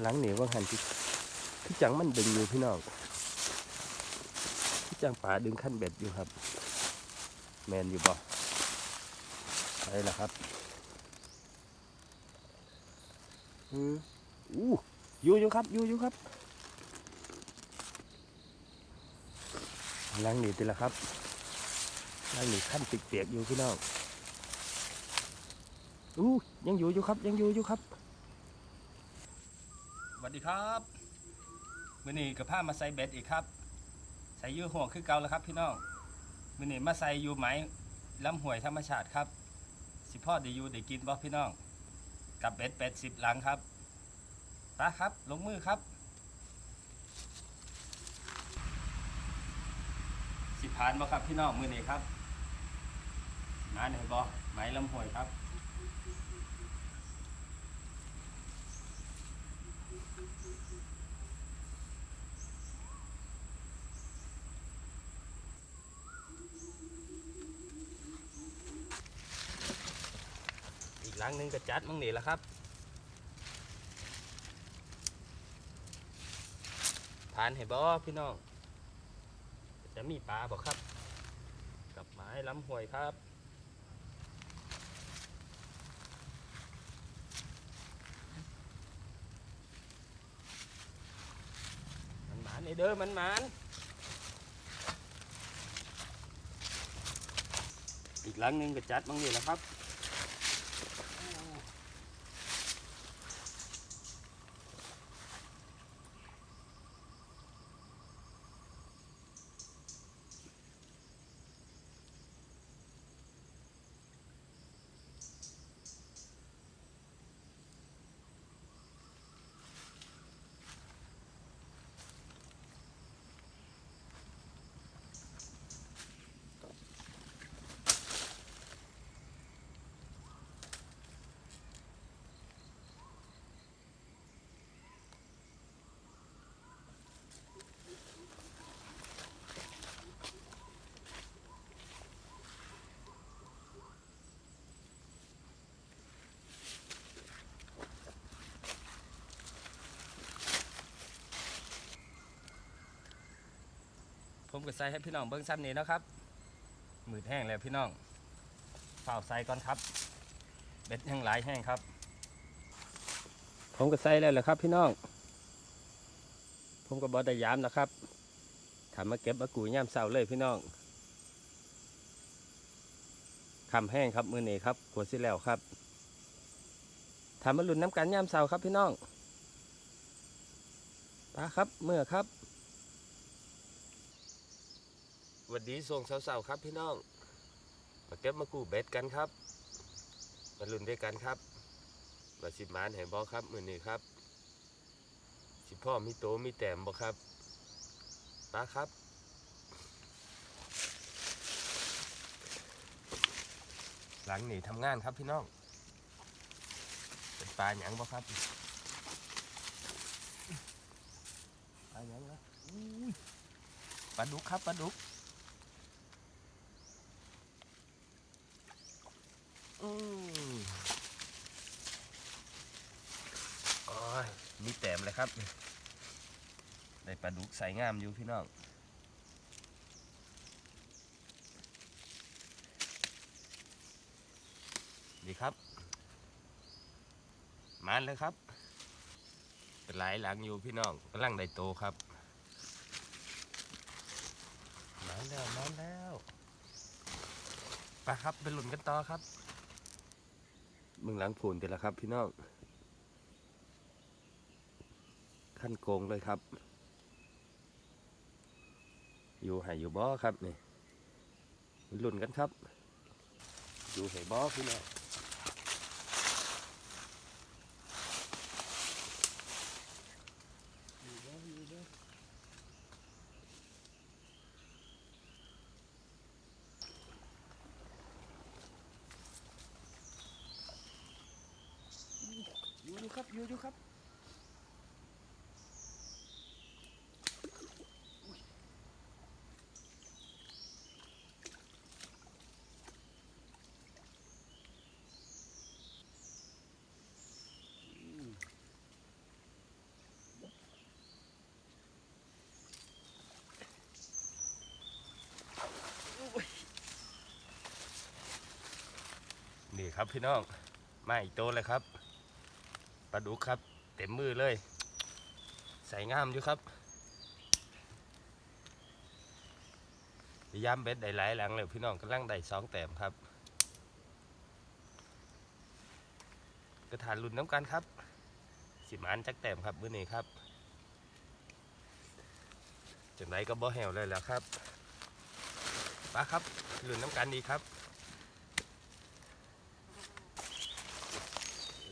หลังเหนียวว่าหันที่ที่จังมันดึงอยู่พี่น้องที่จังป่าดึงขั้นเบ็ดอยู่ครับ แมนอยู่บ่ไปล้วครับอืออู้อยู่อยู่ครับอยู่อยู่ครับหลังหนีติละครับหลังหนีขั้นติดเปียกอยู่พี่น้องอู้ยังอยู่อยู่ครับ ยังอยู่อยู่ครับ สวัสดีครับมื่อนี้กับผ้ามาใส่เบ็ดอีกครับ ใส่อยูห่วงคือเก่าแล้วครับพี่น้องมื่อนี้มาใส่อยูไหมลำห่วยธรรมชาติครับ สิพ่อได้อยูได้กินบ่พี่น้อง กับเบ็ดเป็ดสิบหลังครับไปครับ ลงมือครับ สิผ่านบ่ครับพี่น้องมื่อนี้ครับมาเนี่ยบ่ไหมลำห่วยครับ หลังหนึงก็จัดมั่งนี่แหละครับทานให้บอพี่น้อง จะมีปลาบอกครับ กับไม้ล้ำห่วยครับมันหมานไอเด้อมันหมานอีกหลังหนึงก็จัดมั่งนี่แหละครับ ผมก็ใส่ให้พี่น้องเบิ้งซ้ำนี้นะครับมือแห้งแล้วพี่น้องเฝ้าใส่ก่อนครับ เบ็ดยังหลายแห้งครับ ผมก็ใส่แล้วแหละครับ พี่น้อง ผมก็บอดยามนะครับถามมาเก็บมากูย่ามเสาเลยพี่น้องคำแห้งครับมือนี้ครับกวดสิแล้วครับถามมาลุ่นน้ำกันย่ามเสาครับพี่น้องปลาครับเมื่อครับ วัสดีส่งสาวๆครับพี่น้อง มาเก็บมากู้เบ็ดกันครับ มาลุ้นด้วยกันครับมาสิบมานแห่งบอครับมือนี้ครับ สิพ่อมีโตมีแต้มบอครับปลาครับหลังหนีทำงานครับพี่น้อง เป็นปลาหยังบอครับปลาหยังนะอุ้ยปลาดุกครับปลาดุก อืมโอ้ยมี แต้มเลยครับ ได้ปลาดุกใส่งามอยู่พี่น้องดีครับ มานเลยครับ เป็นหลายหลังอยู่พี่น้องกำลังได้โตครับ มาแล้วมาแล้วไปครับไปหลุนกันต่อครับ มึงหลังผุนเดี๋ยวละครับพี่น้อง ท่านโกงเลยครับ อยู่ใหายอยู่บ่อครับนี่หลุนกันครับ อยู่ใหายบ่อพี่น้องอยู่บ่อยู่บ่อยู่อยู่ครับอยู่อยู่ครับ ครับพี่น้องมาอีกโตวเลยครับปลาดุกครับ เต็มมือเลย ใส่งามอยู่ครับพยายามเบ็ดได้หลายหลังเลยพี่น้องกำลังได้สองแต้มครับกระถานรุ่นน้ำกันครับ สิมานจักแต้มครับมื้อนี้ครับจังไรก็บ่แหวเลยแล้วครับปลาครับรุ่นน้ำกันดีครับ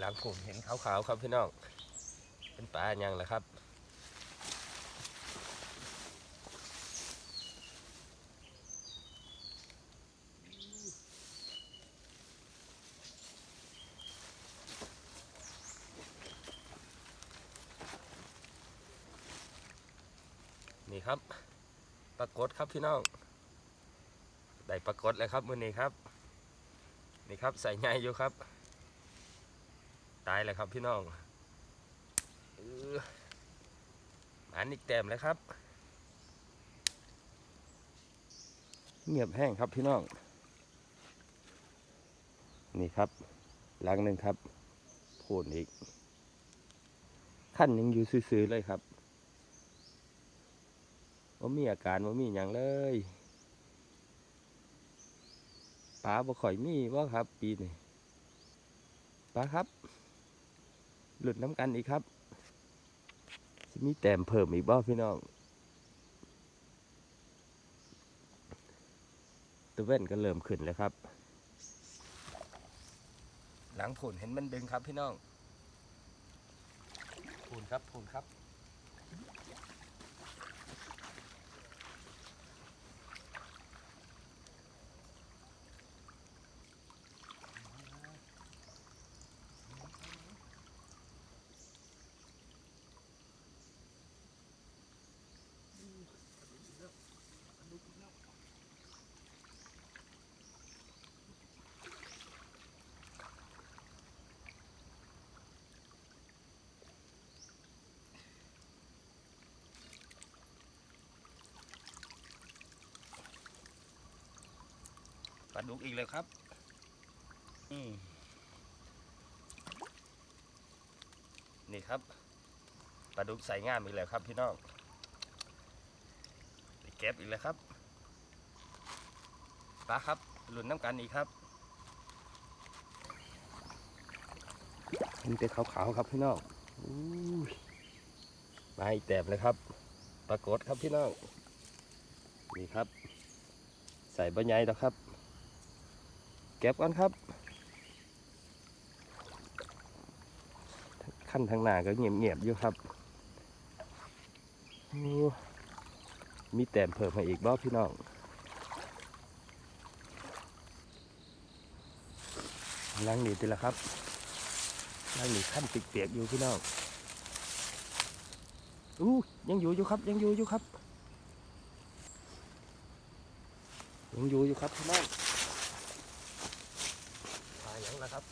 หลังผมเห็นขาวๆครับพี่น้องเป็นปลาอย่างละครับนี่ครับปรากฏครับพี่น้องได้ปรากฏเลยครับมือนี้ครับ นี่ครับใส่ใหญ่อยู่ครับ ตายเลยครับพี่น้องอันอีกแต้มเลยครับ เงียบแห้งครับพี่น้อง นี่ครับหลังหนึ่งครับโผล่อีก ขั้นยังอยู่ซื่อๆเลยครับว่ามีอาการว่ามีอย่างเลยปลาบ่ข่อยมีว่าครับ ปีนี้ปลาครับ หลุดน้ำกันอีกครับจะมีแต้มเพิ่มอีกบ่พี่น้องตัวเว้นก็เริ่มขึ้นแล้วครับ หลังผุนเห็นมันดึงครับพี่น้องผุนครับผุนครับ ลาดุกอีกแล้วครับ อืมนี่ครับปลาดุกใส่งามอีกแล้วครับพี่น้องไปเก็บอีกแล้วครับปลาครับหลุนน้ำกันอีกครับมันเป็นขาวๆครับพี่น้องมาอีกแต้มเลยครับ ปรากฏครับพี่น้องนี่ครับ ใส่บะไยแล้วครับ ก็บก่อนครับ ขั้นทางหน้าก็เงียบๆอยู่ครับ มีแต้มเพิ่มมาอีกบ่พี่น้องล้างหนีติละครับล้างหนีขั้นเปียกๆอยู่พี่น้องอู้ยังอยู่อยู่ครับ ยังอยู่อยู่ครับยังอยู่อยู่ครับพี่น้อง ปลายังละครับ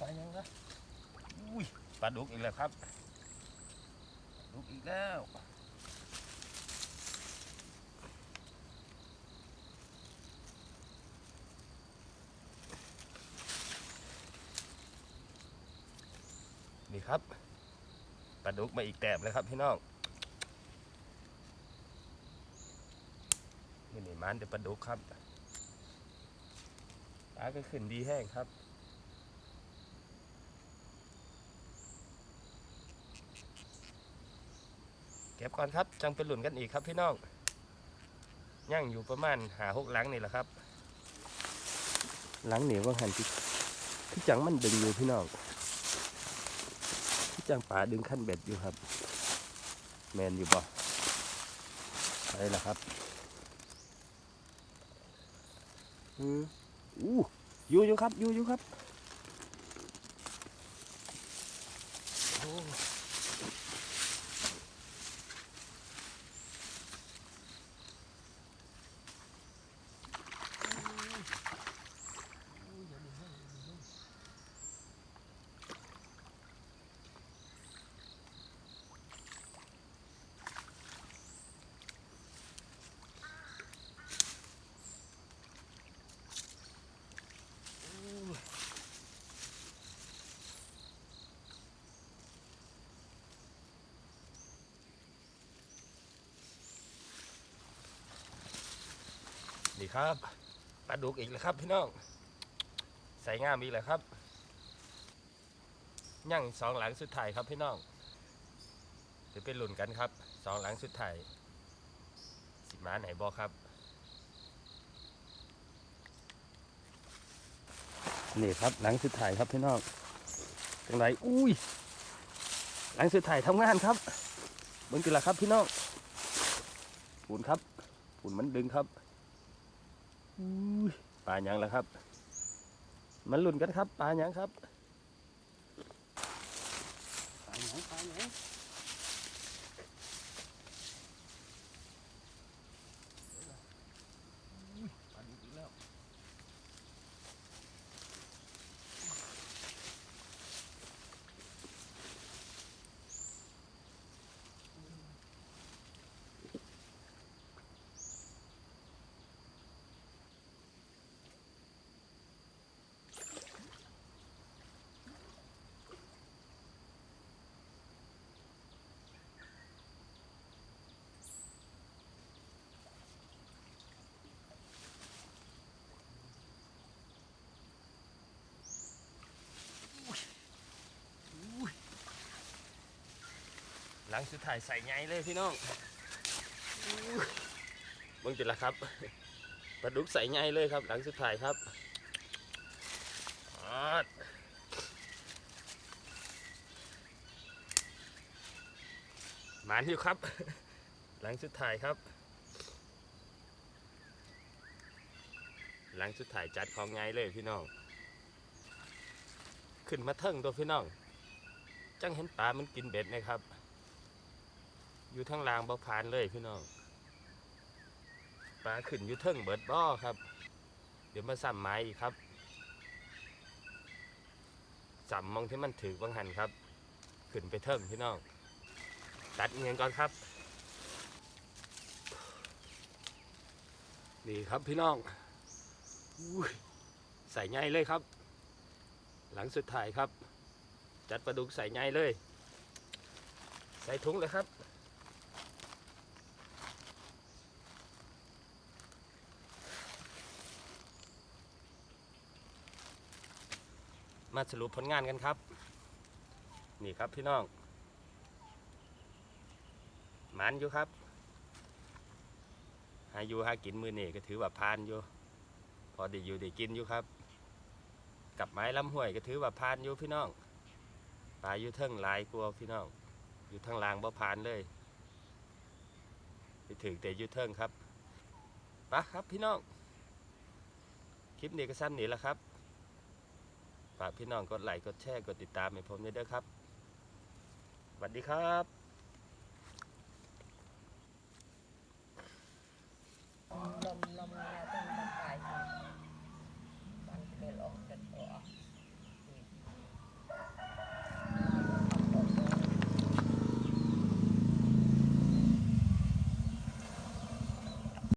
ปลายังละอุ้ยปลาดุกอีกแล้วครับดุกอีกแล้วนี่ครับปลาดุกมาอีกแต้มเลยครับพี่น้องนี่นี่มันเดี๋ยวปลาดุกครับ ปลาก็ขึ้นดีแห้งครับเก็บก่อนครับจังเป็นหลุนกันอีกครับพี่น้องย่างอยู่ประมาณหาหกหลังนี่แหละครับ หลังเหนียวว่าหันที่ที่จังมันดึงอยู่พี่น้องที่จังป่าดึงขั้นเบ็ดอยู่ครับ แมนอยู่บ่ใช่ละครับ อืม อู้อยู่อยู่ครับอยู่อยู่ครับ ดีครับปลาดุกอีกแล้วครับพี่น้องใส่งามอีกแล้วครับย่างสองหลังสุดท้ายครับพี่น้องเดี๋ยวไปลุ้นกันครับสองหลังสุดท้ายสิมาไหนบอครับ นี่ครับหลังสุดท้ายครับพี่น้องจังไรอุ้ยหลังสุดท้ายทำงานครับเบิ่งกันละครับพี่น้องฝุ่นครับฝุ่นมันดึงครับ ปลาหยังละครับ มันหลุ่นกันครับ ปลาหยังครับปลาหยังปลาหยัง หลังสุดท้ายใส่ไงเลยพี่น้องบิ่งจิละครับปลาดุกใส่ไงเลยครับ หลังสุดท้ายครับหมานอยู่ครับ หลังสุดท้ายครับ หลังสุดท้ายจัดของไงเลยพี่น้อง ขึ้นมาเทิงตัวพี่น้อง จังเห็นปลามันกินเบ็ดนะครับ อยู่ทั้งรางบ่ผ่านเลยพี่น้องปลาขึ้นอยู่เทิงเบิดบ่อครับ เดี๋ยวมาซ้ำไม้อีกครับซ้ำมองที่มันถือบางหันครับ ขึ้นไปเทิงพี่น้องตัดเงินก่อนครับ นี่ครับพี่น้องอใส่ใหญ่เลยครับ หลังสุดท้ายครับ จัดปลาดุกใส่ใหญ่เลย ใส่ถุงเลยครับ มาสรุปผลงานกันครับ นี่ครับพี่น้องหมันอยู่ครับ หาอยู่หากินมือนี่ก็ถือว่าพานอยู่ พอได้อยู่ได้กินอยู่ครับกับไม้ลำห้วยก็ถือว่าพานอยู่พี่น้องปลาอยู่เทิงหลายกลัวพี่น้อง อยู่ทางลางบ่พานเลยไปถึงแต่อยู่เทิงครับปะครับพี่น้อง คลิปนี้ก็สั้นนี้แหละครับ ฝากพี่น้องกดไลค์กดแชร์กดติดตามให้ผมด้วยเด้อครับสวัสดีครับ